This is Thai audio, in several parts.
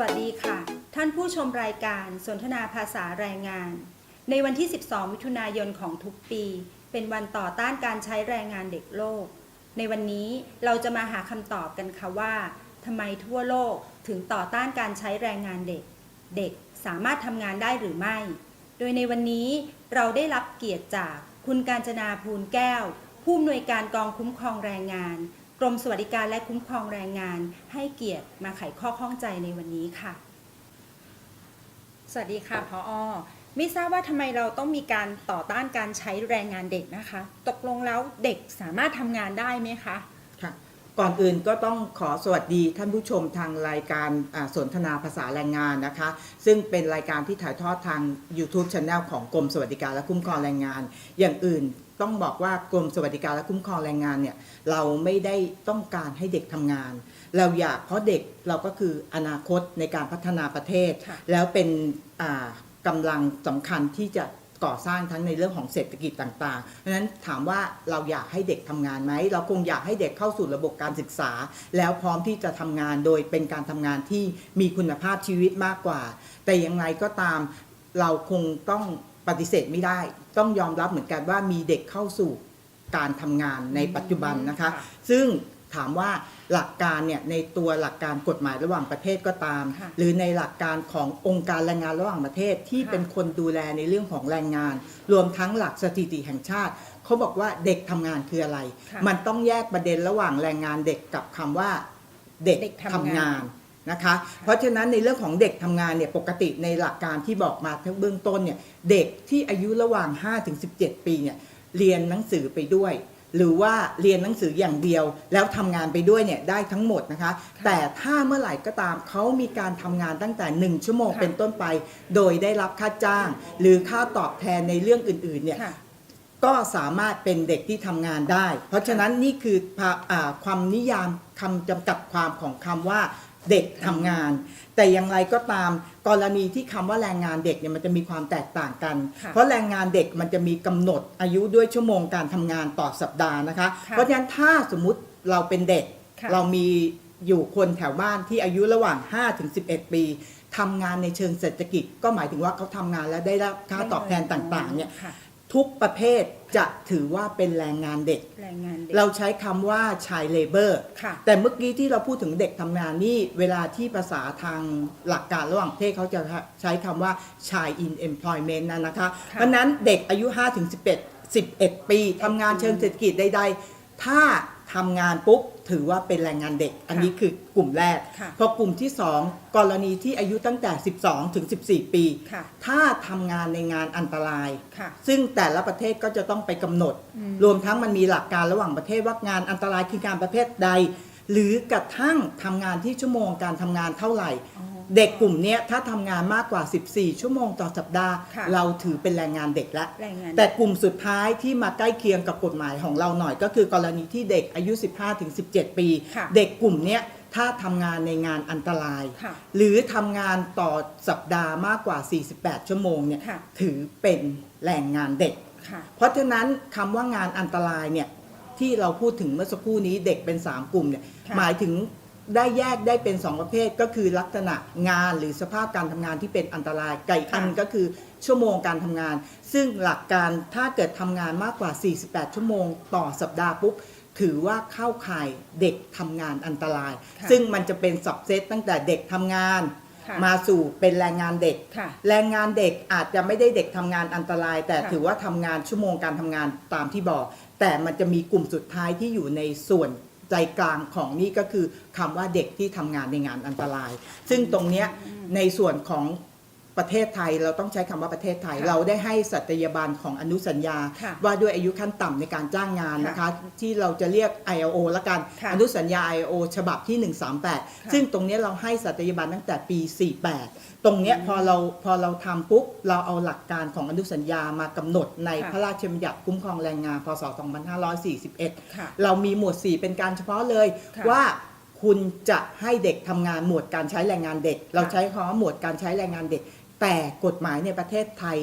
วัสดีค่ะ ท่านผู้ชมรายการสนทนาภาษาแรงงาน ในวันที่ 12 มิถุนายนของทุกปี เป็นวันต่อต้านการใช้แรงงานเด็กโลก ในวันนี้เราจะมาหาคำตอบกันค่ะว่าทำไมทั่วโลกถึงต่อต้านการใช้แรงงานเด็ก เด็กสามารถทำงานได้หรือไม่ โดยในวันนี้เราได้รับเกียรติจากคุณการจนาภูลแก้ว ผู้อำนวยการกองคุ้มครองแรงงาน กรมสวัสดิการและคุ้มครองแรงงาน ให้เกียรติมาไขข้อข้องใจในวันนี้ค่ะ สวัสดีค่ะพออไม่ทราบว่าทำไมเราต้องมีการต่อต้านการใช้แรงงานเด็กนะคะ ตกลงแล้วเด็กสามารถทำงานได้ไหมคะค่ะ ก่อนอื่นก็ต้องขอสวัสดีท่านผู้ชมทางรายการอ่าสนทนาภาษาแรงงานนะคะ ซึ่งเป็นรายการที่ถ่ายทอดทาง YouTube Channel ของกรมสวัสดิการและคุ้มครองแรงงาน อย่างอื่นต้องบอกว่ากรมสวัสดิการและคุ้มครองแรงงานเนี่ยเราไม่ได้ต้องการให้เด็กทำงาน เราอยากเพราะเด็กเราก็คืออนาคตในการพัฒนาประเทศค่ะแล้วเป็นอ่ากำลังสำคัญที่จะ ก่อสร้างทั้งในเรื่องของเศรษฐกิจต่างๆเพราะฉะนั้นถามว่าเราอยากให้เด็กทำงานไหมเราคงอยากให้เด็กเข้าสู่ระบบการศึกษา แล้วพร้อมที่จะทำงานโดยเป็นการทำงานที่มีคุณภาพชีวิตมากกว่า แต่อย่างไรก็ตามเราคงต้องปฏิเสธไม่ได้ ต้องยอมรับเหมือนกันว่ามีเด็กเข้าสู่การทำงานในปัจจุบันนะคะค่ะซึ่ง ถามว่าหลักการเนี่ยในตัวหลักการกฎหมายระหว่างประเทศก็ตามค่ะหรือในหลักการขององค์การแรงงานระหว่างประเทศที่ค่ะเป็นคนดูแลในเรื่องของแรงงาน รวมทั้งหลักสถิติแห่งชาติเขาบอกว่าเด็กทำงานคืออะไรค่ะมันต้องแยกประเด็นระหว่างแรงงานเด็กกับคำว่าเด็กเด็กทำทำงานงานนะคะ เพราะฉะนั้นในเรื่องของเด็กทำงานเนี่ยปกติในหลักการที่บอกมาทั้งเบื้องต้นเนี่ยเด็กที่อายุระหว่าง 5-17 ปีเนี่ยเรียนหนังสือไปด้วย หรือว่าเรียนหนังสืออย่างเดียว แล้วทำงานไปด้วยเนี่ยได้ทั้งหมดนะคะ แต่ถ้าเมื่อไหร่ก็ตามเขามีการทำงานตั้งแต่ 1 ชั่วโมงค่ะเป็นต้นไป โดยได้รับค่าจ้าง หรือค่าตอบแทนในเรื่องอื่นๆเนี่ยค่ะ ก็สามารถเป็นเด็กที่ทำงานได้ เพราะฉะนั้นนี่คือภาอ่าความนิยามคำจำกัดความของคำว่า เด็กทำงาน แต่อย่างไรก็ตามกรณีที่คำว่าแรงงานเด็กเนี่ยมันจะมีความแตกต่างกันค่ะเพราะแรงงานเด็กมันจะมีกำหนดอายุด้วยชั่วโมงการทำงานต่อสัปดาห์นะคะค่ะเพราะฉะนั้นถ้าสมมุติเราเป็นเด็กค่ะเรามีอยู่คนแถวบ้านที่อายุระหว่าง 5-11 ปีทำงานในเชิงเศรษฐกิจ ก็หมายถึงว่าเขาทำงานและได้รับค่าตอบแทนต่างๆเนี่ยค่ะ ทุกประเภทจะถือว่าเป็นแรงงานเด็ก แรงงานเด็ก เราใช้คำว่าชายเลเบอร์ค่ะ แต่เมื่อกี้ที่เราพูดถึงเด็กทำงานนี่ เวลาที่ภาษาทางหลักการระหว่างประเทศเขาจะใช้คำว่าชาย in employment นะนะคะ เพราะฉะนั้นเด็กอายุ5ถึง11 11 ปีทำงานเชิงเศรษฐกิจใดๆ ถ้า ทำงานปุ๊บถือว่าเป็นแรงงานเด็ก อันนี้คือกลุ่มแรก ค่ะพอกลุ่มที่ 2 กรณีที่อายุตั้งแต่ 12 ถึง 14 ปี ค่ะ ถ้าทำงานในงานอันตราย ค่ะ ซึ่งแต่ละประเทศก็จะต้องไปกำหนด อืม รวมทั้งมันมีหลักการระหว่างประเทศว่างานอันตรายคืองานประเภทใด หรือกระทั่งทำงานที่ชั่วโมงการทำงานเท่าไหร่ อ๋อ เด็กกลุ่มเนี้ยถ้าทำงานมากกว่า 14 ชั่วโมงต่อสัปดาห์ ค่ะเราถือเป็นแรงงานเด็กแล้วแรงงานแต่กลุ่มสุดท้ายที่มาใกล้เคียงกับกฎหมายของเราหน่อย ก็คือกรณีที่เด็กอายุ 15-17 ปี ค่ะเด็กกลุ่มเนี้ยถ้าทำงานในงานอันตราย ค่ะหรือทำงานต่อสัปดาห์มากกว่า 48 ชั่วโมงเนี่ยค่ะ ถือเป็นแรงงานเด็ก ค่ะ เพราะฉะนั้นคำว่างานอันตรายเนี่ยที่เราพูดถึงเมื่อสักครู่นี้เด็กเป็น 3 กลุ่มเนี่ยค่ะหมายถึง ได้แยกได้เป็น 2 ประเภทก็คือลักษณะงานหรือสภาพการทำงานที่เป็นอันตรายไก่อันก็คือชั่วโมงการทำงาน ซึ่งหลักการถ้าเกิดทำงานมากกว่า 48 ชั่วโมงต่อสัปดาห์ปุ๊บ ถือว่าเข้าข่ายเด็กทำงานอันตราย ค่ะซึ่งมันจะเป็นสับเซตตั้งแต่เด็กทำงาน ค่ะ มาสู่เป็นแรงงานเด็ก ค่ะ แรงงานเด็กอาจจะไม่ได้เด็กทำงานอันตราย แต่ค่ะ ถือว่าทำงานชั่วโมงการทำงานตามที่บอก แต่มันจะมีกลุ่มสุดท้ายที่อยู่ในส่วน ใจกลางของนี่ก็คือคำว่าเด็กที่ทำงานในงานอันตราย ซึ่งตรงเนี้ยในส่วนของ ประเทศไทยเราต้องใช้คำว่าประเทศไทย ค่ะเราได้ให้สัตยาบันของอนุสัญญา ค่ะว่าด้วยอายุขั้นต่ำในการจ้างงานนะคะ ที่เราจะเรียก ILO ละกันค่ะอนุสัญญา ILO ฉบับที่ะ138 ซึ่งตรงเนี้ยเราให้สัตยาบันตั้งแต่ปี 48 ตรงเนี้ยพอเราพอเราทำปุ๊บเราเอาหลักการของอนุสัญญามากำหนดในค่ะ พระราชบัญญัติคุ้มครองแรงงานพศ 2541 ค่ะ เรามีหมวด 4 เป็นการเฉพาะเลย ค่ะว่าคุณจะให้เด็กทำงานหมวดการใช้แรงงานเด็ก เราใช้คำว่าหมวดการใช้แรงงานเด็ก แต่กฎหมายในประเทศไทย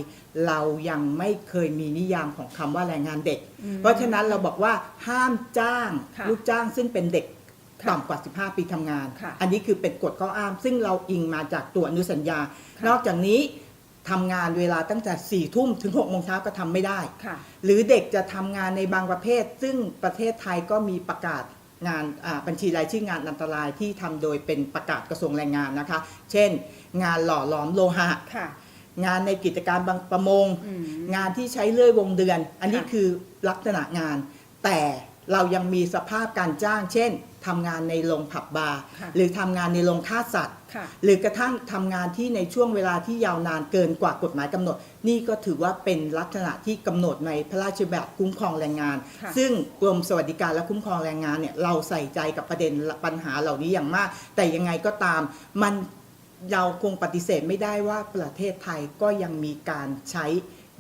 เรายังไม่เคยมีนิยามของคำว่าแรงงานเด็กอืมเพราะฉะนั้นเราบอกว่าห้ามจ้างค่ะลูกจ้างซึ่งเป็นเด็กค่ะต่ำกว่า 15 ปีทำงานค่ะอันนี้คือเป็นกฎข้ออ้าง ซึ่งเราอิงมาจากตัวอนุสัญญาค่ะนอกจากนี้ทำงานเวลาตั้งแต่4ี่ทุ่มถึง6กโมงเช้าก็ทำไม่ได้ค่ะหรือเด็กจะทำงานในบางประเภท ซึ่งประเทศไทยก็มีประกาศ งานอ่าบัญชีรายชื่องานอันตรายที่ทำโดยเป็นประกาศกระทรวงแรงงานนะคะ เช่น งานหล่อหลอมโลหะค่ะงานในกิจการบางประมงอืมงานที่ใช้เลื่อยวงเดือน อันนี้ค่ะคือลักษณะงาน แต่เรายังมีสภาพการจ้าง เช่นทำงานในโรงผับบาร์ค่ะหรือทำงานในโรงฆ่าสัตว์ค่ะหรือกระทั่งทำงานที่ในช่วงเวลาที่ยาวนานเกินกว่ากฎหมายกำหนด นี่ก็ถือว่าเป็นลักษณะที่กำหนดในพระราชบัญญัติคุ้มครองแรงงานค่ะซึ่งกรมสวัสดิการและคุ้มครองแรงงานเนี่ยเราใส่ใจกับประเด็นปัญหาเหล่านี้อย่างมาก แต่ยังไงก็ตามมันเราคงปฏิเสธไม่ได้ว่าประเทศไทยก็ยังมีการใช้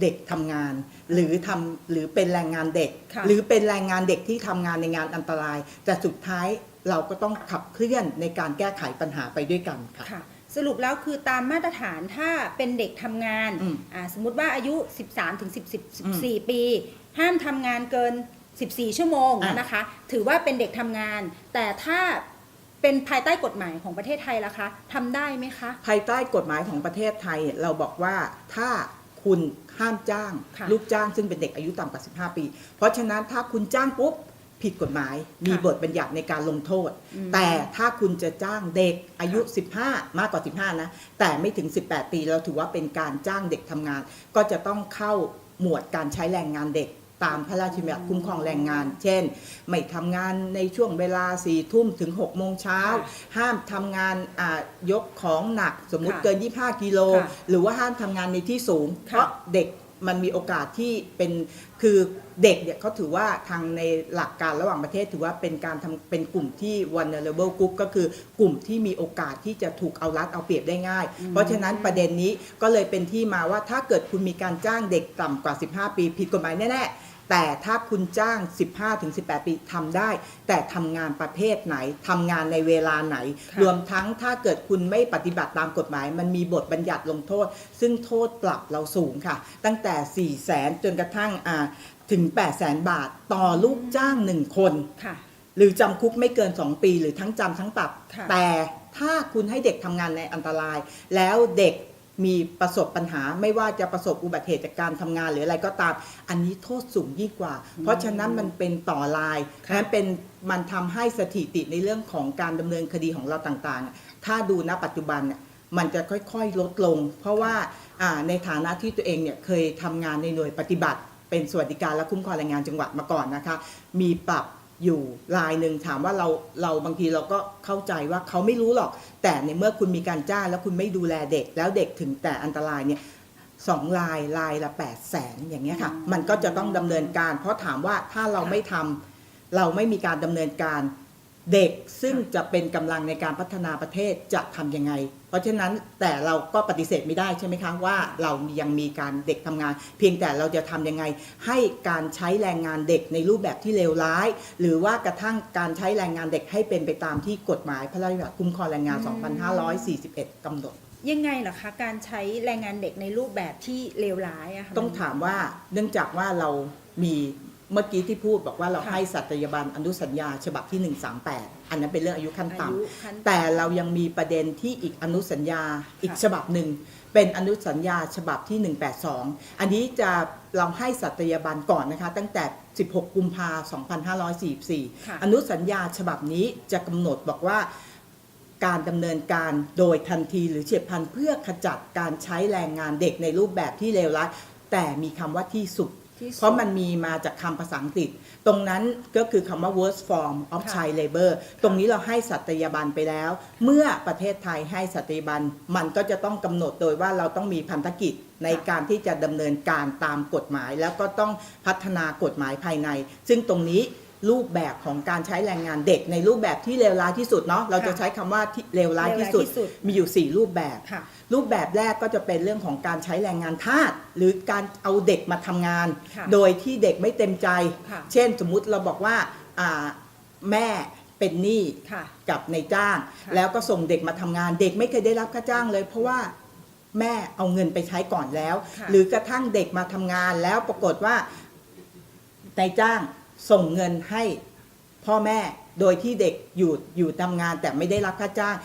เด็กทำงาน หรือทำหรือเป็นแรงงานเด็กค่ะหรือเป็นแรงงานเด็กที่ทำงานในงานอันตราย แต่สุดท้ายเราก็ต้องขับเคลื่อนในการแก้ไขปัญหาไปด้วยกันค่ะค่ะ สรุปแล้วคือตามมาตรฐานถ้าเป็นเด็กทำงานอืมอ่าสมมุติว่าอายุ 13ถึง10อืม10 14 ปี ห้ามทำงานเกิน 14 ชั่วโมงอะ นะคะ ถือว่าเป็นเด็กทำงาน แต่ถ้าเป็นภายใต้กฎหมายของประเทศไทยล่ะคะทำได้ไหมคะ ภายใต้กฎหมายของประเทศไทย เราบอกว่าถ้าคุณห้ามจ้าง ค่ะลูกจ้างซึ่งเป็นเด็กอายุต่ำกว่า 15 ปี เพราะฉะนั้นถ้าคุณจ้างปุ๊บ ผิดกฎหมาย มีค่ะบทบัญญัติในการลงโทษอืมแต่ถ้าคุณจะจ้างเด็กอายุค่ะ15 มากกว่า 15 นะ แต่ไม่ถึง 18 ปีเราถือว่าเป็นการจ้างเด็กทำงาน ก็จะต้องเข้าหมวดการใช้แรงงานเด็กตามพระราชบัญญัติคุ้มครองแรงงาน เช่น ไม่ทำงานในช่วงเวลา4ทุ่มถึง6โมงเช้า ห้ามทำงานอ่ายกของหนักสมมุติค่ะเกิน 25 กิโลค่ะหรือว่าห้ามทำงานในที่สูงค่ะเพราะเด็ก มันมีโอกาสที่เป็นคือเด็กเนี่ยเขาถือว่าทางในหลักการระหว่างประเทศถือว่าเป็นการทำเป็นกลุ่มที่ vulnerable group ก็คือกลุ่มที่มีโอกาสที่จะถูกเอารัดเอาเปรียบได้ง่ายอืมเพราะฉะนั้นประเด็นนี้ก็เลยเป็นที่มาว่าถ้าเกิดคุณมีการจ้างเด็กต่ำกว่า 15 ปีผิดกฎหมายแน่ๆ แต่ถ้าคุณจ้าง 15-18 ปีทำได้ แต่ทำงานประเภทไหนทำงานในเวลาไหนค่ะรวมทั้งถ้าเกิดคุณไม่ปฏิบัติตามกฎหมาย มันมีบทบัญญัติลงโทษ ซึ่งโทษปรับเราสูงค่ะ ตั้งแต่ 4 0 0แสนจนกระทั่งอ่าถึง 8 0 0แสนบาทต่อลูกจ้างหนึ่งคนค่ะ หรือจำคุกไม่เกิน 2 ปีหรือทั้งจำทั้งปรับค่ะแต่ถ้าคุณให้เด็กทำงานในอันตราย แล้วเด็ก มีประสบปัญหาไม่ว่าจะประสบอุบัติเหตุจากการทำงานหรืออะไรก็ตาม อันนี้โทษสูงยิ่งกว่า เพราะฉะนั้นมันเป็นต่อลายค่ะ นั้นเป็นมันทำให้สถิติในเรื่องของการดำเนินคดีของเราต่างๆถ้าดูณปัจจุบันเนี่ยมันจะค่อยๆลดลง เพราะว่าอ่าในฐานะที่ตัวเองเนี่ยเคยทำงานในหน่วยปฏิบัติ เป็นสวัสดิการและคุ้มครองแรงงานจังหวัดมาก่อนนะคะ มีปรับ อยู่รายหนึ่งถามว่าเราเราบางทีเราก็เข้าใจว่าเขาไม่รู้หรอก แต่ในเมื่อคุณมีการจ้างแล้วคุณไม่ดูแลเด็ก แล้วเด็กถึงแต่อันตรายเนี่ยสองรายรายละ8ปดแสนอย่างเงี้ยค่ะอืมมันก็จะต้องดำเนินการ เพราะถามว่าถ้าเราไม่ทำเราไม่มีการดำเนินการเด็กซึ่งจะเป็นกำลังในการพัฒนาประเทศจะทำยังไง เพราะฉะนั้นแต่เราก็ปฏิเสธไม่ได้ใช่ไหมคะว่าเรายังมีการเด็กทำงาน เพียงแต่เราจะทำยังไง ให้การใช้แรงงานเด็กในรูปแบบที่เลวร้าย หรือว่ากระทั่งการใช้แรงงานเด็กให้เป็นไปตามที่กฎหมายพระราชบัญญัติคุ้มครองแรงงาน 2541กำหนดยังไงเหรอคะการใช้แรงงานเด็กในรูปแบบที่เลวร้ายอะค่ะต้องถามว่าเนื่องจากว่าเรามี เมื่อกี้ที่พูดบอกว่าเราค่ะให้สัตยาบันอนุสัญญาฉบับที่ 138 อันนั้นเป็นเรื่องอายุขั้นอาต่ำยุขั้นแต่เรายังมีประเด็นที่อีกอนุสัญญาอีกค่ะฉบับหนึ่ง เป็นอนุสัญญาฉบับที่ 182 อันนี้จะเราให้สัตยาบันก่อนนะคะ ตั้งแต่ 16 กุมภาค่ะ 2544 อนุสัญญาฉบับนี้จะกำหนดบอกว่า การดำเนินการโดยทันทีหรือเฉียบพลันเพื่อขจัดการใช้แรงงานเด็กในรูปแบบที่เลวร้ายแต่มีคำว่าที่สุด ที่สุด เพราะมันมีมาจากคำภาษาอังกฤษ ตรงนั้นก็คือคำว่า worst form of ค่ะ child labor ตรงนี้เราให้สัตยาบันไปแล้ว เมื่อประเทศไทยให้สัตยาบัน มันก็จะต้องกำหนดโดยว่าเราต้องมีพันธกิจในการที่จะดำเนินการตามกฎหมาย แล้วก็ต้องพัฒนากฎหมายภายใน ซึ่งตรงนี้รูปแบบของการใช้แรงงานเด็กในรูปแบบที่เลวร้ายที่สุดเนาะเราจะใช้คำว่าที่เลวร้ายที่สุด เลวร้ายที่สุด มีอยู่ 4 รูปแบบ ค่ะ รูปแบบแรกก็จะเป็นเรื่องของการใช้แรงงานทาสหรือการเอาเด็กมาทำงาน ค่ะโดยที่เด็กไม่เต็มใจ ค่ะ เช่นสมมุติเราบอกว่าอ่าแม่เป็นหนี้ ค่ะ กับในายจ้าง ค่ะแล้วก็ส่งเด็กมาทำงาน เด็กไม่เคยได้รับค่าจ้างเลย เพราะว่าแม่เอาเงินไปใช้ก่อนแล้ว ค่ะหรือกระทั่งเด็กมาทำงานแล้วปรากฏว่านายจ้างส่งเงินให้พ่อแม่โดยที่เด็กอยู่อยู่ทำงานแต่ไม่ได้รับค่าจ้าง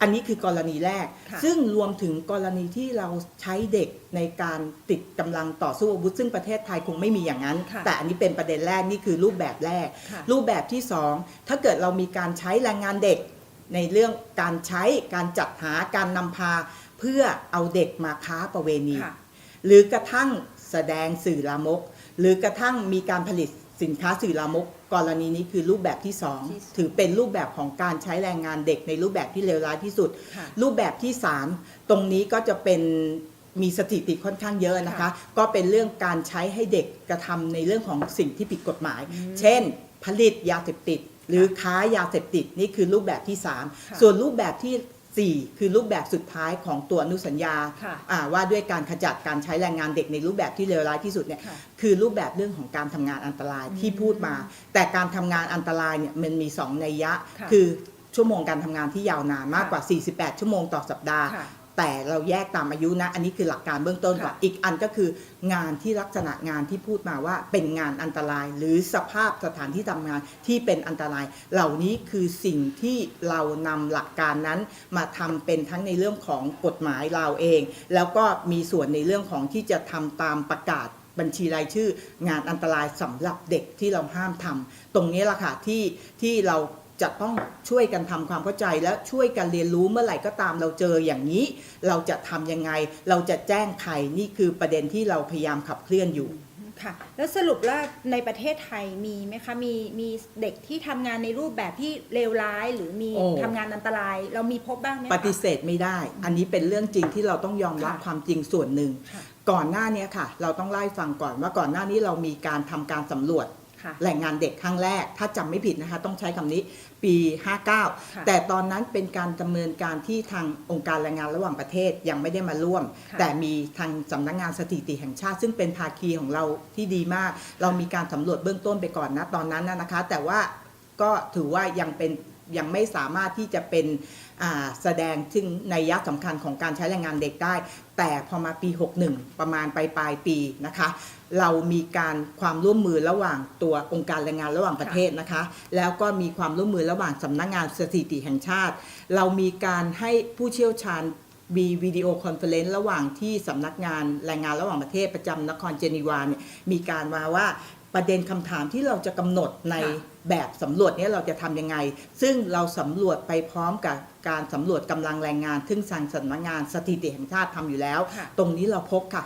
อันนี้คือกรณีแรกค่ะซึ่งรวมถึงกรณีที่เราใช้เด็กในการติดกำลังต่อสู้อาวุธ ซึ่งประเทศไทยคงไม่มีอย่างนั้นค่ะแต่อันนี้เป็นประเด็นแรกนี่คือรูปแบบแรกค่ะรูปแบบที่สองถ้าเกิดเรามีการใช้แรงงานเด็ก ในเรื่องการใช้การจัดหาการนำพา เพื่อเอาเด็กมาค้าประเวณีค่ะหรือกระทั่งแสดงสื่อลามก หรือกระทั่งมีการผลิต สินค้าสื่อลามกกรณีนี้คือรูปแบบที่สองที่ถือเป็นรูปแบบของการใช้แรงงานเด็กในรูปแบบที่เลวร้ายที่สุดค่ะรูปแบบที่ 3 ตรงนี้ก็จะเป็นมีสถิติค่อนข้างเยอะนะคะค่ะก็เป็นเรื่องการใช้ให้เด็กกระทำในเรื่องของสิ่งที่ผิดกฎหมายอืมเช่น ผลิตยาเสพติด หรือค้ายาเสพติดนี่คือรูปแบบที่ค่ะ3ส่วนรูปแบบที่ 4 คือรูปแบบสุดท้ายของตัวอนุสัญญาค่ะอ่าว่าด้วยการขจัดการใช้แรงงานเด็กในรูปแบบที่เลวร้ายที่สุดเนี่ยค่ะคือรูปแบบเรื่องของการทำงานอันตรายที่พูดมา แต่การทำงานอันตรายเนี่ยมันมีสองนัยยะค่ะคือชั่วโมงการทำงานที่ยาวนานมากกว่า 48 ชั่วโมงต่อสัปดาห์ค่ะ แต่เราแยกตามอายุนะ อันนี้คือหลักการเบื้องต้นก่อนค่ะอีกอันก็คืองานที่ลักษณะงานที่พูดมาว่าเป็นงานอันตราย หรือสภาพสถานที่ทำงานที่เป็นอันตราย เหล่านี้คือสิ่งที่เรานำหลักการนั้นมาทำเป็นทั้งในเรื่องของกฎหมายเราเอง แล้วก็มีส่วนในเรื่องของที่จะทำตามประกาศบัญชีรายชื่อ งานอันตรายสำหรับเด็กที่เราห้ามทำตรงนี้แหละค่ะที่ที่เรา จะต้องช่วยกันทำความเข้าใจและช่วยกันเรียนรู้เมื่อไหร่ก็ตามเราเจออย่างนี้ เราจะทำยังไง เราจะแจ้งใครนี่คือประเด็นที่เราพยายามขับเคลื่อนอยู่ค่ะแล้วสรุปว่าในประเทศไทยมีไหมคะมีมีเด็กที่ทำงานในรูปแบบที่เลวร้ายหรือมีโอ้ทำงานอันตราย เรามีพบบ้างไหมคะปฏิเสธไม่ได้ อันนี้เป็นเรื่องจริงที่เราต้องยอมรับค่ะความจริงส่วนหนึ่งค่ะก่อนหน้านี้ค่ะ เราต้องไล่าให้ฟังก่อนว่าก่อนหน้านี้เรามีการทำการสำรวจ ค่ะแรงงานเด็กครั้งแรก ถ้าจำไม่ผิดนะคะ ต้องใช้คำนี้ปีค่ะ59 แต่ตอนนั้นเป็นการดำเนินการที่ทางองค์การแรงงานระหว่างประเทศยังไม่ได้มาร่วมค่ะแต่มีทางสำนักงานสถิติแห่งชาติ ซึ่งเป็นภาคีของเราที่ดีมาก เรามีการสำรวจเบื้องต้นไปก่อนนะตอนนั้นนะนะคะ แต่ว่าก็ถือว่ายังเป็นยังไม่สามารถที่จะเป็นอ่า แสดงถึงในยยะสำคัญของการใช้แรงงานเด็กได้ แต่พอมาปี 61 ประมาณปลายปลายปีนะคะ เรามีการความร่วมมือระหว่างตัวองค์การแรงงานระหว่างประเทศนะคะ แล้วก็มีความร่วมมือระหว่างสำนักงานสถิติแห่งชาติ เรามีการให้ผู้เชี่ยวชาญมีวิดีโอคอนเฟอเรนซ์ระหว่างที่สำนักงานแรงงานระหว่างประเทศประจำนครเจนีวาเนี่ยมีการมาว่า ประเด็นคำถามที่เราจะกำหนดในค่ะแบบสำรวจเนี้เราจะทำยังไง ซึ่งเราสำรวจไปพร้อมกับการสำรวจกำลังแรงงาน ซึ่งทางสำนักงานสถิติแห่งชาติทำอยู่แล้วค่ะตรงนี้เราพบค่ะ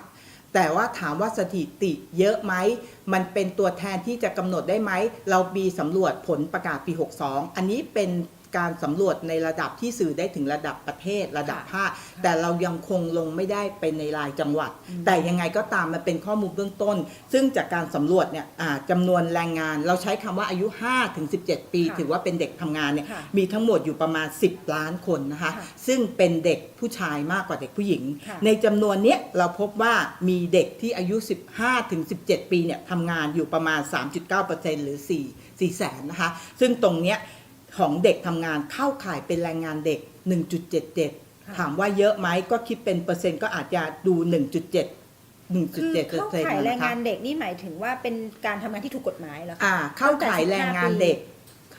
แต่ว่าถามว่าสถิติเยอะไหม มันเป็นตัวแทนที่จะกำหนดได้ไหม เรามีสำรวจผลประกาศปี 62 อันนี้เป็น การสำรวจในระดับที่สื่อได้ถึงระดับประเทศระดับค่ะภาคแต่เรายังคงลงไม่ได้เป็นในรายจังหวัดอืมแต่ยังไงก็ตามมันเป็นข้อมูลเบื้องต้น ซึ่งจากการสำรวจเนี่ยอ่าจำนวนแรงงาน เราใช้คำว่าอายุ 5-17 ปีค่ะถือว่าเป็นเด็กทำงานเนี่ยค่ะมีทั้งหมดอยู่ประมาณ 10 ล้านคนนะคะค่ะซึ่งเป็นเด็กผู้ชายมากกว่าเด็กผู้หญิงค่ะในจำนวนเนี้ยเราพบว่ามีเด็กที่อายุ 15ถึง17 ปีเนี่ยทำงานอยู่ประมาณ 3.9%หรือ 4 4แสนนะคะซึ่งตรงเนี้ย ของเด็กทำงานเข้าข่ายเป็นแรงงานเด็ก 1.77ค่ะถามว่าเยอะไหมก็คิดเป็นเปอร์เซ็นต์ก็อาจจะดู 1.7คือ1.7เข้าข่ายแรงงานเด็กนี่หมายถึงว่าเป็นการทำงานที่ถูกกฎหมายเหรอคะอ่า เข้าข่ายแรงงานเด็ก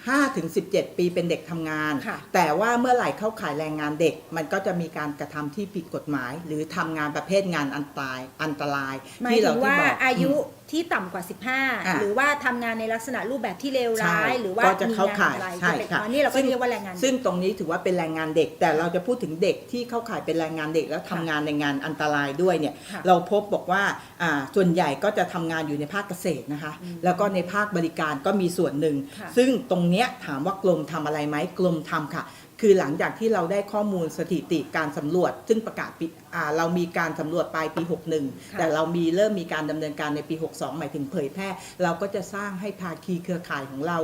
5ถึง17 ปีเป็นเด็กทำงานค่ะแต่ว่าเมื่อไหร่เข้าข่ายแรงงานเด็ก มันก็จะมีการกระทำที่ผิดกฎหมาย หรือทำงานประเภทงานอันตรายอันตรายหมายที่ถึเรางที่ว่าบอกอายุม ที่ต่ำกว่าอ่า 15 หรือว่าทำงานในลักษณะรูปแบบที่เลวร้ายใช่หรือว่าก็จะมีเข้างานข่ายอะไรใช่จะเป็นค่ะอ๋อนี่เราก็ซึ่ง เรียกว่าแรงงานซึ่งตรงนี้ถือว่าเป็นแรงงานเด็ก แต่เราจะพูดถึงเด็กที่เข้าข่ายเป็นแรงงานเด็กแล้วทำงานในงานอันตรายด้วยเนี่ย ค่ะ เราพบบอกว่าอ่าส่วนใหญ่ก็จะทำงานอยู่ในภาคเกษตรนะคะ อืมแล้วก็ในภาคบริการก็มีส่วนหนึ่ง ค่ะซึ่งตรงเนี้ยถามว่ากรมทำอะไรไหมกรมทำค่ะ คือหลังจากที่เราได้ข้อมูลสถิติการสำรวจ ซึ่งประกาศปีอ่าเรามีการสำรวจปลายปี 61 แต่เรามีเริ่มมีการดำเนินการในปี 62 หมายถึงเผยแพร่ เราก็จะสร้างให้ภาคีเครือข่ายของเรา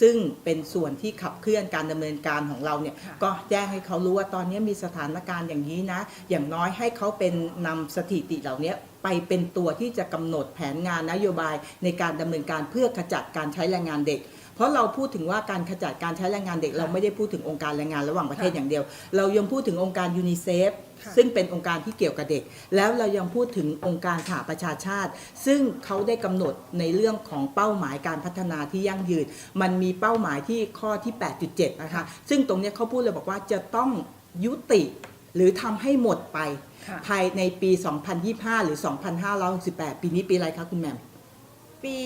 ซึ่งเป็นส่วนที่ขับเคลื่อนการดำเนินการของเราเนี่ยค่ะก็แจ้งให้เขารู้ว่าตอนนี้มีสถานการณ์อย่างนี้นะ อย่างน้อยให้เขาเป็นนำสถิติเหล่านี้ไปเป็นตัวที่จะกำหนดแผนงานนโยบายในการดำเนินการเพื่อขจัดการใช้แรงงานเด็ก เพราะเราพูดถึงว่าการขจัดการใช้แรงงานเด็กค่ะเราไม่ได้พูดถึงองค์การแรงงานระหว่างประเทศค่ะอย่างเดียว เรายังพูดถึงองค์การยูนิเซฟค่ะซึ่งเป็นองค์การที่เกี่ยวกับเด็ก แล้วเรายังพูดถึงองค์การสหประชาชาติ ซึ่งเขาได้กำหนดในเรื่องของเป้าหมายการพัฒนาที่ยั่งยืน มันมีเป้าหมายที่ข้อที่ 8.7 นะคะ ซึ่งตรงเนี้ยเขาพูดเลยบอกว่าจะต้องยุติหรือทำให้หมดไปค่ะภายในปี 2025 หรือ 2568 ปีนี้ปีอะไรคะคุณแหม่ม ปี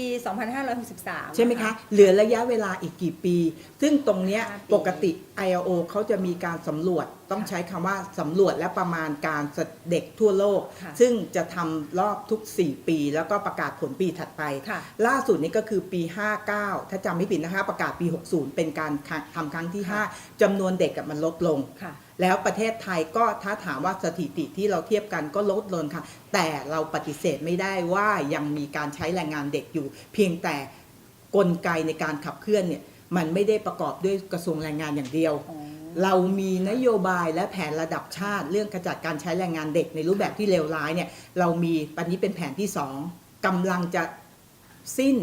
2563 ใช่ไหมคะ เหลือระยะเวลาอีกกี่ปี ซึ่งตรงเนี้ยห้าปี ปกติ ILO เขาจะมีการสำรวจ ต้องใช้คำว่าสำรวจและประมาณการเด็กทั่วโลก ค่ะซึ่งจะทำรอบทุก 4 ปี แล้วก็ประกาศผลปีถัดไป ค่ะ ล่าสุดนี้ก็คือปี 59 ถ้าจำไม่ผิดนะคะ ประกาศปี 60 เป็นการทำครั้งที่ค่ะ5จำนวนเด็กอะมันลดลง ค่ะ แล้วประเทศไทยก็ถ้าถามว่าสถิติที่เราเทียบกันก็ลดลงค่ะ แต่เราปฏิเสธไม่ได้ว่ายังมีการใช้แรงงานเด็กอยู่ เพียงแต่กลไกในการขับเคลื่อนเนี่ยมันไม่ได้ประกอบด้วยกระทรวงแรงงานอย่างเดียวอ๋อเรามีนโยบายและแผนระดับชาติ เรื่องขจัดการใช้แรงงานเด็กในรูปแบบที่เลวร้ายเนี่ยเรามีปันนี้เป็นแผนที่สองกำลังจะสิ้น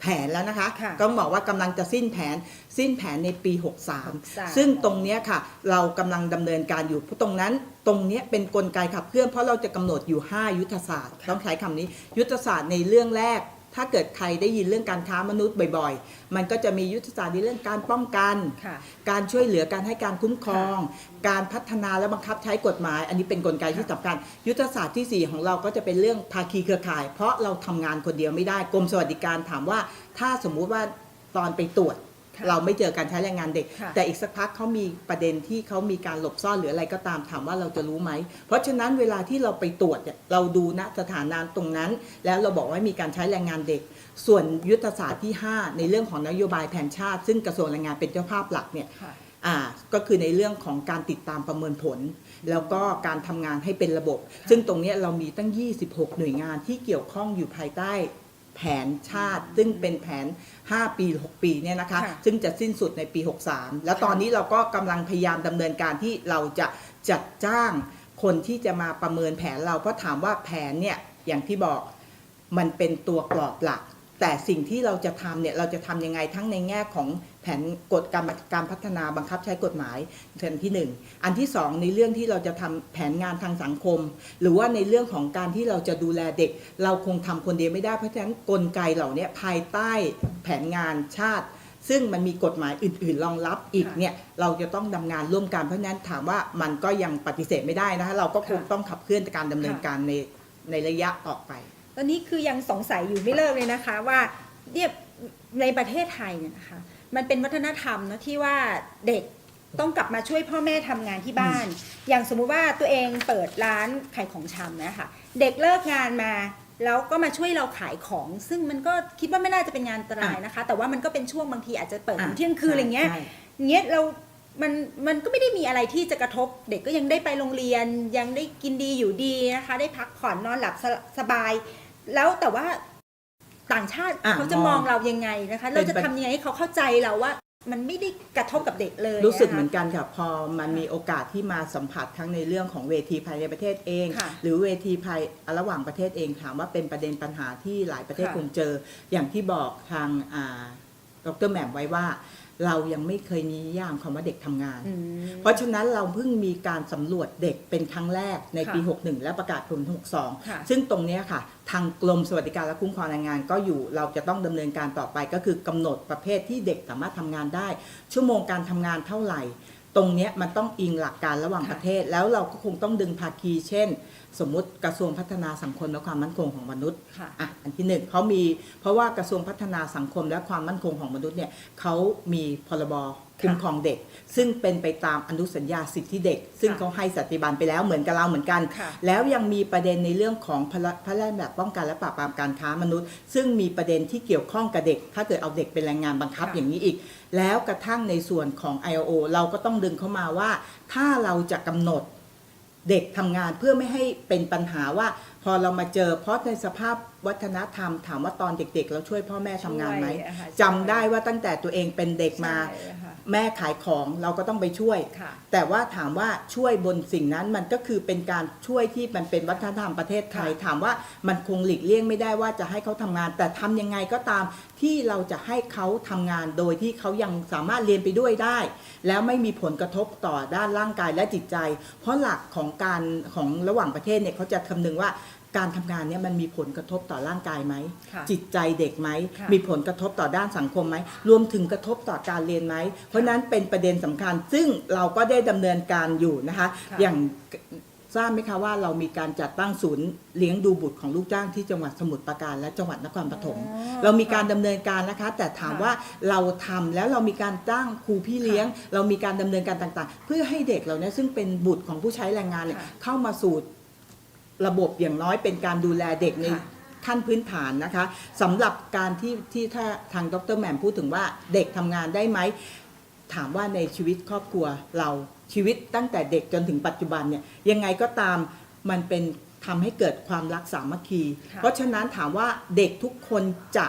แผนแล้วนะคะค่ะต้องบอกว่ากำลังจะสิ้นแผนสิ้นแผนในปี 63 63 ซึ่งตรงเนี้ยค่ะ เรากำลังดำเนินการอยู่ตรงนั้น ตรงเนี้ยเป็นกลไกขับเคลื่อนเพราะเราจะกำหนดอยู่ 5 ยุทธศาสตร์ ต้องใช้คำนี้ ยุทธศาสตร์ในเรื่องแรก ถ้าเกิดใครได้ยินเรื่องการค้ามนุษย์บ่อยๆ มันก็จะมียุทธศาสตร์ในเรื่องการป้องกันค่ะการช่วยเหลือการให้การคุ้มครอง การพัฒนาและบังคับใช้กฎหมาย อันนี้เป็นกลไกที่สำคัญ ยุทธศาสตร์ที่ 4 ของเราก็จะเป็นเรื่องภาคีเครือข่าย เพราะเราทำงานคนเดียวไม่ได้กรมสวัสดิการถามว่า ถ้าสมมุติว่าตอนไปตรวจค่ะ เราไม่เจอการใช้แรงงานเด็ก ค่ะ แต่อีกสักพักเขามีประเด็นที่เขามีการหลบซ่อนหรืออะไรก็ตามถามว่าเราจะรู้ไหม เพราะฉะนั้นเวลาที่เราไปตรวจเนี่ยเราดูณสถานะตรงนั้น แล้วเราบอกว่ามีการใช้แรงงานเด็ก ส่วนยุทธศาสตร์ที่ 5 ในเรื่องของนโยบายแผนชาติ ซึ่งกระทรวงแรงงานเป็นเจ้าภาพหลักเนี่ย ค่ะ อ่าก็คือในเรื่องของการติดตามประเมินผล แล้วก็การทำงานให้เป็นระบบ ซึ่งตรงเนี้ยเรามีตั้ง 26 หน่วยงานที่เกี่ยวข้องอยู่ภายใต้ แผนชาติ ซึ่งเป็นแผน 5 ปี 6 ปีเนี่ยนะคะ ค่ะซึ่งจะสิ้นสุดในปี 63 แล้วตอนนี้เราก็กำลังพยายามดำเนินการที่เราจะจัดจ้างคนที่จะมาประเมินแผนเราเพราะถามว่าแผนเนี่ยอย่างที่บอกมันเป็นตัวกรอบหลัก แต่สิ่งที่เราจะทำเนี่ยเราจะทำยังไงทั้งในแง่ของแผนกฎการการพัฒนาบังคับใช้กฎหมายอันที่หนึ่งอันที่สองในเรื่องที่เราจะทำแผนงานทางสังคม หรือว่าในเรื่องของการที่เราจะดูแลเด็ก เราคงทำคนเดียวไม่ได้เพราะฉะนั้นกลไกเหล่านี้ภายใต้แผนงานชาติ ซึ่งมันมีกฎหมายอื่น ๆ รองรับอีกเนี่ยเราจะต้องดำงานร่วมกันเพราะฉะนั้นถามว่ามันก็ยังปฏิเสธไม่ได้นะคะเราก็คงต้องขับเคลื่อนการดำเนินการในในระยะต่อไป ตอนนี้คือยังสงสัยอยู่ไม่เลิกเลยนะคะว่าเนี่ยในประเทศไทยเนี่ยนะคะ มันเป็นวัฒนธรรมเนอะที่ว่าเด็กต้องกลับมาช่วยพ่อแม่ทำงานที่บ้าน อย่างสมมุติว่าตัวเองเปิดร้านขายของชำนะคะเด็กเลิกงานมาแล้วก็มาช่วยเราขายของ ซึ่งมันก็คิดว่าไม่น่าจะเป็นงานอันตรายนะคะ แต่ว่ามันก็เป็นช่วงบางทีอาจจะเปิดถึงอะเที่ยงคืนอะไรเงี้ยใช่เงี้ยเรา มันมันก็ไม่ได้มีอะไรที่จะกระทบ เด็กก็ยังได้ไปโรงเรียน ยังได้กินดีอยู่ดีนะคะ ได้พักผ่อนนอนหลับสสบาย แล้วแต่ว่าต่างชาติอะเขาจะมมอองงเรายังไงนะคะเป็นเราจะไปทำยังไงให้เขาเข้าใจเราว่า มันไม่ได้กระทบกับเด็กเลยรู้สึกะคะเหมือนกันค่ะ พอมันมีโอกาสที่มาสัมผัสทั้งในเรื่องของเวทีภายในประเทศเอง ค่ะหรือเวทีภายระหว่างประเทศเองถามว่าเป็นประเด็นปัญหาที่หลายประเทศค่ะคงเจอ อย่างที่บอกทางอ่าดรแหม่มไว้ว่า เรายังไม่เคยนิยามคำว่าเด็กทำงานอืมเพราะฉะนั้นเราเพิ่งมีการสำรวจเด็กเป็นครั้งแรกในปีค่ะ61 และประกาศผลค่ะ62 ซึ่งตรงเนี้ยค่ะ ทางกรมสวัสดิการและคุ้มครองแรงงาน ก็อยู่เราจะต้องดำเนินการต่อไปก็คือกำหนดประเภทที่เด็กสามารถทำงานได้ ชั่วโมงการทำงานเท่าไหร่ ตรงเนี้ยมันต้องอิงหลักการระหว่างค่ะประเทศ แล้วเราก็คงต้องดึงภาคี เช่น สมมุติกระทรวงพัฒนาสังคมและความมั่นคงของมนุษย์ค่ะอะอันที่หนึ่งเขามีเพราะว่ากระทรวงพัฒนาสังคมและความมั่นคงของมนุษย์เนี่ยเขามีพรบ คุ้มครองเด็ก ซึ่งเป็นไปตามอนุสัญญาสิทธิเด็ก ซึ่งค่ะเขาให้สัติบันไปแล้วเหมือนกับเราเหมือนกันค่ะแล้วยังมีประเด็นในเรื่องของพระพระราชบัญญัติป้องกันและปราบปรามการค้ามนุษย์ ซึ่งมีประเด็นที่เกี่ยวข้องกับเด็ก ถ้าเกิดเอาเด็กเป็นแรงงานบังคับค่ะอย่างนี้อีก แล้วกระทั่งในส่วนของ ILO เราก็ต้องดึงเข้ามาว่า ถ้าเราจะกำหนดเด็กทำงานเพื่อไม่ให้เป็นปัญหาว่า พอเรามาเจอเพราะในสภาพวัฒนธรรม ถามว่าตอนเด็กๆ เราช่วยพ่อแม่ทำงานไหมช่วยอะค่ะจำได้ว่าตั้งแต่ตัวเองเป็นเด็กมาใช่ค่ะ แม่ขายของเราก็ต้องไปช่วย ค่ะแต่ว่าถามว่าช่วยบนสิ่งนั้นมันก็คือเป็นการช่วยที่มันเป็นวัฒนธรรมประเทศไทยค่ะถามว่ามันคงหลีกเลี่ยงไม่ได้ว่าจะให้เขาทำงาน แต่ทำยังไงก็ตามที่เราจะให้เขาทำงานโดยที่เขายังสามารถเรียนไปด้วยได้ แล้วไม่มีผลกระทบต่อด้านร่างกายและจิตใจ เพราะหลักของการของระหว่างประเทศเนี่ยเขาจะคำนึงว่า การทำงานเนี่ยมันมีผลกระทบต่อร่างกายไหมค่ะจิตใจเด็กไหมค่ะมีผลกระทบต่อด้านสังคมไหม รวมถึงกระทบต่อการเรียนไหม เพราะฉะนั้นเป็นประเด็นสำคัญ ซึ่งเราก็ได้ดำเนินการอยู่นะคะค่ะอย่างทราบไหมคะว่าเรามีการจัดตั้งศูนย์เลี้ยงดูบุตรของลูกจ้างที่จังหวัดสมุทรปราการและจังหวัดนครปฐมอ๋อเรามีการดำเนินการนะคะ แต่ถามค่ะว่าเราทำแล้วเรามีการจ้างครูพี่เลี้ยง เรามีการดำเนินการต่างๆ เพื่อให้เด็กเหล่านี้ซึ่งเป็นบุตรของผู้ใช้แรงงานเนี่ยค่ะเข้ามาสู่ ระบบอย่างน้อยเป็นการดูแลเด็กในค่ะขั้นพื้นฐานนะคะสำหรับการที่ที่ถ้าทางดรแหม่มพูดถึงว่าเด็กทำงานได้ไหม ถามว่าในชีวิตครอบครัวเราชีวิตตั้งแต่เด็กจนถึงปัจจุบันเนี่ยยังไงก็ตามมันเป็นทำให้เกิดความรักสามัคคี ค่ะ เพราะฉะนั้นถามว่าเด็กทุกคนจะ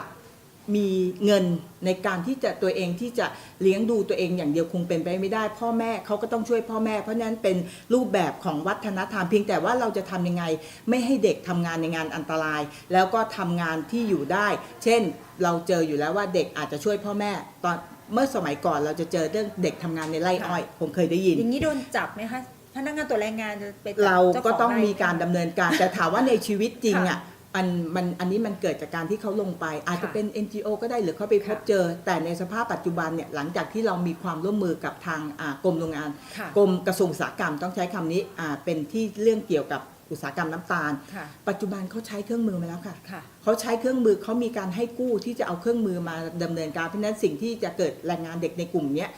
มีเงินในการที่จะตัวเองที่จะเลี้ยงดูตัวเองอย่างเดียวคงเป็นไปไม่ได้ พ่อแม่เขาก็ต้องช่วยพ่อแม่เพราะฉะนั้นเป็นรูปแบบของวัฒนธรรมเพียงแต่ว่าเราจะทำยังไง ไม่ให้เด็กทำงานในงานอันตราย แล้วก็ทำงานที่อยู่ได้ เช่นเราเจออยู่แล้วว่าเด็กอาจจะช่วยพ่อแม่ตอนเมื่อสมัยก่อนเราจะเจอเรื่องเด็กทำงานในไร่อ้อยผมเคยได้ยิน อย่างนี้โดนจับไหมคะพนักงานตัวแรงงานจะไปจับเราจ้ขก็ต้องไร่มีการดำเนินการแต่ถามว่าในชีวิตจริงค่ะอะ อันมันอันนี้มันเกิดจากการที่เขาลงไป อาจจะค่ะเป็น NGO ก็ได้หรือเขาไปพบค่ะเจอ แต่ในสภาพปัจจุบันเนี่ยหลังจากที่เรามีความร่วมมือกับทางอ่ากรมโรงงานค่ะกรมกระทรวงอุตสาหกรรมต้องใช้คำนี้อ่าเป็นที่เรื่องเกี่ยวกับอุตสาหกรรมน้ำตาลค่ะปัจจุบันเขาใช้เครื่องมือมาแล้วค่ะค่ะ เขาใช้เครื่องมือเขามีการให้กู้ที่จะเอาเครื่องมือมาดำเนินการเพราะฉะนั้นสิ่งที่จะเกิดแรงงานเด็กในกลุ่มเนี้ย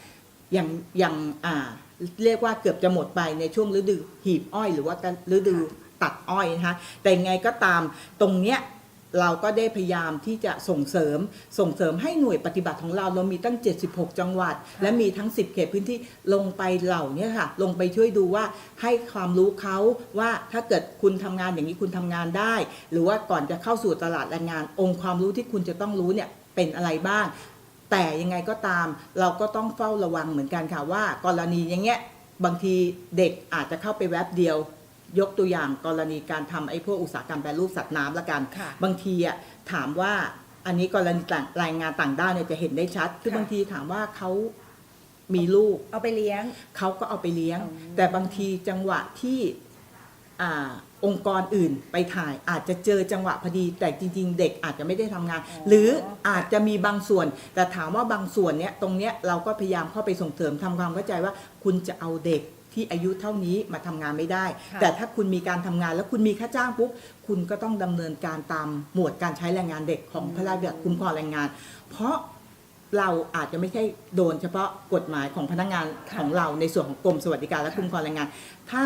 อย่างอย่างอ่าเรียกว่าเกือบจะหมดไปในช่วงฤดูหีบอ้อย หรือว่าการฤดู ตัดอ้อยนะคะแต่ยังไงก็ตามตรงเนี้ยเราก็ได้พยายามที่จะส่งเสริมส่งเสริมให้หน่วยปฏิบัติของเราเรามีตั้ง 76 จังหวัด และมีทั้ง 10 เขตพื้นที่ลงไปเหล่าเนี้ค่ะ ลงไปช่วยดูว่าให้ความรู้เขาว่าถ้าเกิดคุณทำงานอย่างนี้คุณทำงานได้ หรือว่าก่อนจะเข้าสู่ตลาดแรงงาน องค์ความรู้ที่คุณจะต้องรู้เนี่ยเป็นอะไรบ้าง แต่ยังไงก็ตาม เราก็ต้องเฝ้าระวังเหมือนกันค่ะว่า กรณีอย่างเงี้ยบางทีเด็กอาจจะเข้าไปแวบเดียว ยกตัวอย่างกรณีการทำไอ้พวกอุตสาหกรรมแปรรูปสัตว์น้ำละกัน ค่ะบางทีอะถามว่าอันนี้กรณีต่างรายงานต่างด้าวเนี่ยจะเห็นได้ชัด คือค่ะ บางทีถามว่าเขามีลูก เอาไปเลี้ยง เขาก็เอาไปเลี้ยง อ๋อแต่บางทีจังหวะที่อ่าองค์กรอื่นไปถ่าย อาจจะเจอจังหวะพอดี แต่จริง ๆ เด็กอาจจะไม่ได้ทำงาน หรืออาจจะมีบางส่วน แต่ถามว่าบางส่วนเนี้ยตรงเนี้ยเราก็พยายามเข้าไปส่งเสริมทำความเข้าใจว่า คุณจะเอาเด็ก ที่อายุเท่านี้มาทำงานไม่ได้ ค่ะ แต่ถ้าคุณมีการทำงานแล้วคุณมีค่าจ้างปุ๊บคุณก็ต้องดำเนินการตามหมวดการใช้แรงงานเด็กของพระราชบัญญัติคุ้มครองแรงงาน เพราะเราอาจจะไม่ใช่โดนเฉพาะกฎหมายของพนักงานค่ะของเราในส่วนของกรมสวัสดิการและค่ะคุ้มครองแรงงาน ถ้า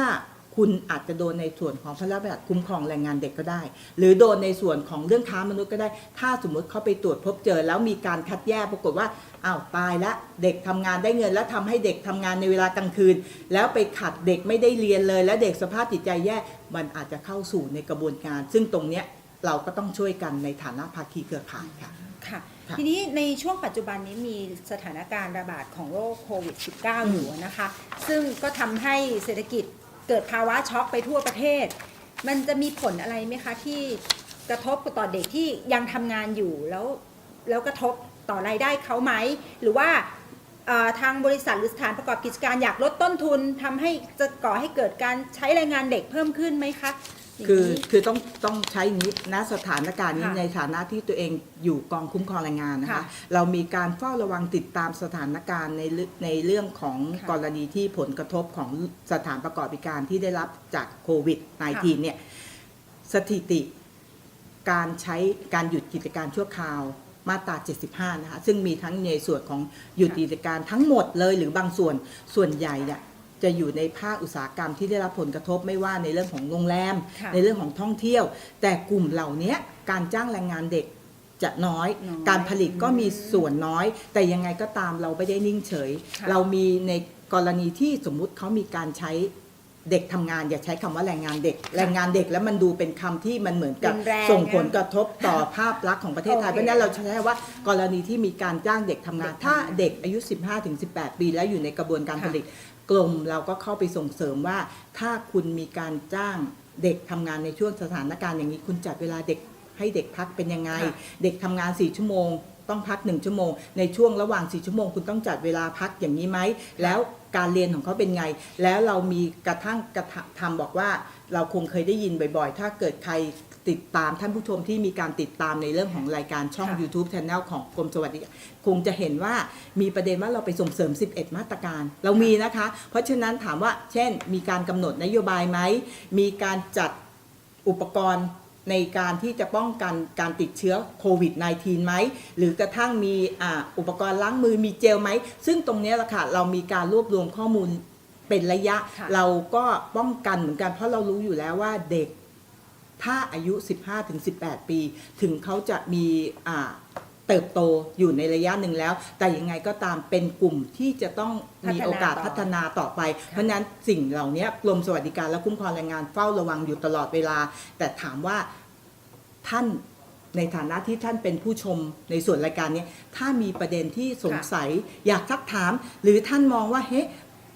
คุณอาจจะโดนในส่วนของพระราชบัญญัติคุ้มครองแรงงานเด็กก็ได้ หรือโดนในส่วนของเรื่องค้ามนุษย์ก็ได้ ถ้าสมมุติเขาไปตรวจพบเจอ แล้วมีการคัดแยกปรากฏว่าอ้าวตายละเด็กทำงานได้เงิน แล้วทำให้เด็กทำงานในเวลากลางคืน แล้วไปขัดเด็กไม่ได้เรียนเลย แล้วเด็กสภาพจิตใจแย่มันอาจจะเข้าสู่ในกระบวนการ ซึ่งตรงเนี้ยเราก็ต้องช่วยกันในฐานะภาคีเครือข่ายค่ะค่ะค่ะทีนี้ในช่วงปัจจุบันนี้มีสถานการณ์ระบาดของโรคโควิด -19 อยู่นะคะ ซึ่งก็ทำให้เศรษฐกิจ เกิดภาวะช็อกไปทั่วประเทศ มันจะมีผลอะไรไหมคะที่กระทบต่อเด็กที่ยังทำงานอยู่แล้วแล้วกระทบต่อรายได้เขาไหม หรือว่าเอ่อทางบริษัทหรือสถานประกอบกิจการอยากลดต้นทุนทำให้จะก่อให้เกิดการใช้แรงงานเด็กเพิ่มขึ้นไหมคะ คือนี้คือต้องต้องใช้อย่างนี้ณสถานการณ์นี้ค่ะในฐานะที่ตัวเองอยู่กองคุ้มครองแรงงานนะคะ ค่ะเรามีการเฝ้าระวังติดตามสถานการณ์ในเรื่องในเรื่องของค่ะกรณีที่ผลกระทบของสถานประกอบการที่ได้รับจากโควิด -19 เนี่ยสถิติการใช้การหยุดกิจการชั่วคราวมาตรา 75 นะคะ ซึ่งมีทั้งในส่วนของหยุดกิจการทั้งหมดเลยหรือบางส่วนส่วนใหญ่เนี่ย จะอยู่ในภาคอุตสาหกรรมที่ได้รับผลกระทบไม่ว่าในเรื่องของโรงแรม ค่ะในเรื่องของท่องเที่ยว แต่กลุ่มเหล่านี้การจ้างแรงงานเด็กจะน้อย น้อยการผลิตก็มีส่วนน้อย แต่ยังไงก็ตามเราไม่ได้นิ่งเฉย ค่ะ เรามีในกรณีที่สมมุติเขามีการใช้เด็กทำงาน อย่าใช้คำว่าแรงงานเด็ก แรงงานเด็กแล้วมันดูเป็นคำที่มันเหมือนกับรุนแรงส่งผลกระทบต่อภาพลักษณ์ของประเทศไทยโอเคเพราะฉะนั้นเราใช้ว่ากรณีที่มีการจ้างเด็กทำงาน ถ้าเด็กอายุ 15-18 ปี แล้วอยู่ในกระบวนการค่ะผลิต กรมเราก็เข้าไปส่งเสริมว่า ถ้าคุณมีการจ้างเด็กทำงานในช่วงสถานการณ์อย่างนี้ คุณจัดเวลาเด็กให้เด็กพักเป็นยังไงค่ะเด็กทำงาน4ชั่วโมง ต้องพัก 1 ชั่วโมง ในช่วงระหว่าง 4 ชั่วโมง คุณต้องจัดเวลาพักอย่างนี้ไหม แล้วการเรียนของเขาเป็นไง แล้วเรามีกระทั่งกระทำบอกว่าเราคงเคยได้ยินบ่อยๆ ถ้าเกิดใครติดตามท่านผู้ชมที่มีการติดตามในเรื่องของรายการช่องค่ะ YouTube Channel ของกรมสวัสดิการคงจะเห็นว่ามีประเด็นว่าเราไปส่งเสริม 11 มาตรการ เรามีนะคะ เพราะฉะนั้นถามว่า เช่น มีการกำหนดนโยบายไหม มีการจัดอุปกรณ์ ในการที่จะป้องกันการติดเชื้อโควิด -19 ไหม หรือกระทั่งมีอ่าอุปกรณ์ล้างมือมีเจลไหม ซึ่งตรงเนี้ยแหละค่ะเรามีการรวบรวมข้อมูลเป็นระยะค่ะเราก็ป้องกันเหมือนกันเพราะเรารู้อยู่แล้วว่าเด็กถ้าอายุ 15-18 ปี ถึงเขาจะมีอ่า เติบโตอยู่ในระยะหนึ่งแล้ว แต่ยังไงก็ตามเป็นกลุ่มที่จะต้องมีโอกาสพัพัฒฒนานาต่อไป เพราะฉะนั้นสิ่งเหล่านี้กรมสวัสดิการและคุ้มครองแรงงานเฝ้าระวังอยู่ตลอดเวลา แต่ถามว่าท่านในฐานะที่ท่านเป็นผู้ชมในส่วนรายการนี้ถ้ามีประเด็นที่สงสัยอยากทักถาม หรือท่านมองว่าเฮ้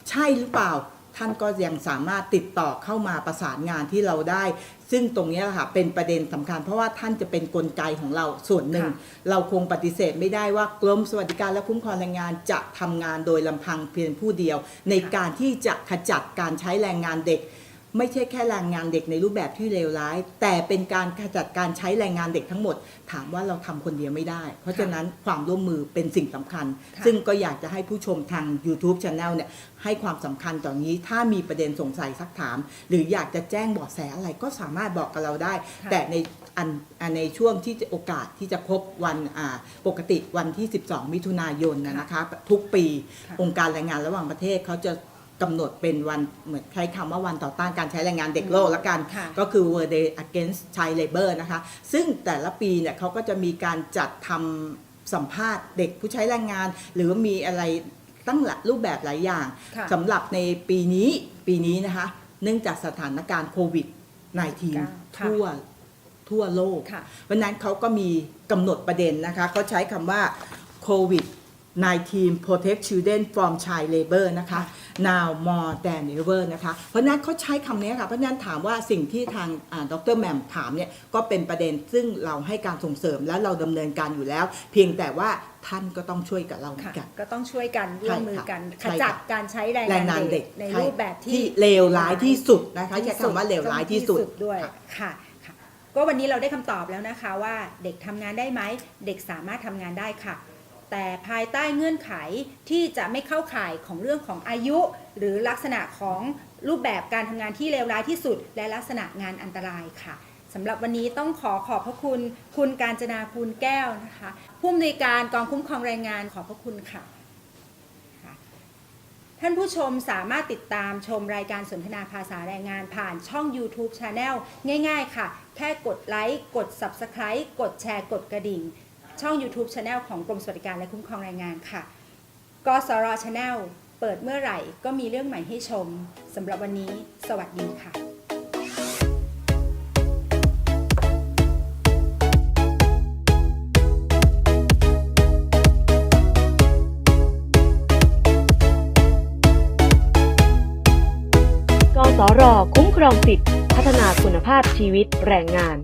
ใช่หรือเปล่า ท่านก็ยังสามารถติดต่อเข้ามาประสานงานที่เราได้ ซึ่งตรงนี้แหละค่ะเป็นประเด็นสำคัญ เพราะว่าท่านจะเป็นกลไกของเราส่วนหนึ่งค่ะเราคงปฏิเสธไม่ได้ว่ากรมสวัสดิการและคุ้มครองแรงงานจะทำงานโดยลำพังเพียงผู้เดียว ในการที่จะขจัดการใช้แรงงานเด็ก ไม่ใช่แค่แรงงานเด็กในรูปแบบที่เลวร้าย แต่เป็นการขจัดการใช้แรงงานเด็กทั้งหมด ถามว่าเราทำคนเดียวไม่ได้ เพราะฉะนั้นความร่วมมือเป็นสิ่งสำคัญค่ะซึ่งก็อยากจะให้ผู้ชมทาง YouTube Channel เนี่ยให้ความสำคัญต่อนนี้ถ้ามีประเด็นสงสัยสักถาม หรืออยากจะแจ้งเบาะแสอะไรก็สามารถบอกกับเราได้ค่ะแต่ในอันอันในช่วงที่จะโอกาสที่จะครบวันอ่าปกติวันที่ 12 มิถุนายนนะนะคะ ทุกปีค่ะองค์การแรงงานระหว่างประเทศเขาจะ กำหนดเป็นวันเหมือนใช้คำว่าวันต่อต้านการใช้แรงงานเด็กโลกละกัน ค่ะก็คือ World Day Against Child Labor นะคะ ซึ่งแต่ละปีเนี่ยเขาก็จะมีการจัดทำสัมภาษณ์เด็กผู้ใช้แรงงาน หรือว่ามีอะไรตั้งหลายรูปแบบหลายอย่างค่ะ สำหรับในปีนี้ปีนี้นะคะ เนื่องจากสถานการณ์โควิดค่ะ -19 ทั่วทั่วโลก ค่ะ วันนั้นเขาก็มีกำหนดประเด็นนะคะเขาใช้คำว่า COVID 19 protect children from child labor นะคะ now more than ever นะคะ เพราะฉะนั้นเขาใช้คำนี้ค่ะ เพราะฉะนั้นถามว่าสิ่งที่ทางดรแหม่มถามเนี่ยก็เป็นประเด็นซึ่งเราให้การส่งเสริมและเราดำเนินการอยู่แล้ว เพียงแต่ว่าท่านก็ต้องช่วยกับเราเหมือค่ะนกัน ก็ต้องช่วยกันร่วมมือกันใช่ขค่ะจัดการใช้แรงแรงงานานนเด็เด็กกในใช่รูปแบบที่ที่เลวร้ายที่สุดนะคะใช้ที่สุดคำว่าเลวร้ายที่สุดด้วยค่ะค่ะค่ะก็วันนี้เราได้คำตอบแล้วนะคะว่าเด็กทำงานได้ไหมเด็กสามารถทำงานได้ค่ะ แต่ภายใต้เงื่อนไขที่จะไม่เข้าข่ายของเรื่องของอายุ หรือลักษณะของรูปแบบการทำงานที่เลวร้ายที่สุด และลักษณะงานอันตรายค่ะสำหรับวันนี้ต้องขอขอบพระคุณ คุณการจนาภูลแก้วนะคะผู้อำนวยการกองคุ้มครองแรงงานขอบพระคุณค่ะ ท่านผู้ชมสามารถติดตามชมรายการสนทนาภาษาแรงงานผ่านช่อง YouTube Channel ง่าย ๆ ค่ะ แค่กดไลค์กด Subscribe กดแชร์กดกระดิ่ง ช่อง YouTube Channel ของกรมสวัสดิการและคุ้มครองแรงงานค่ะกสร Channel เปิดเมื่อไหร่ก็มีเรื่องใหม่ให้ชมสำหรับวันนี้ สวัสดีค่ะกสรคุ้มครองสิทธิพัฒนาคุณภาพชีวิตแรงงาน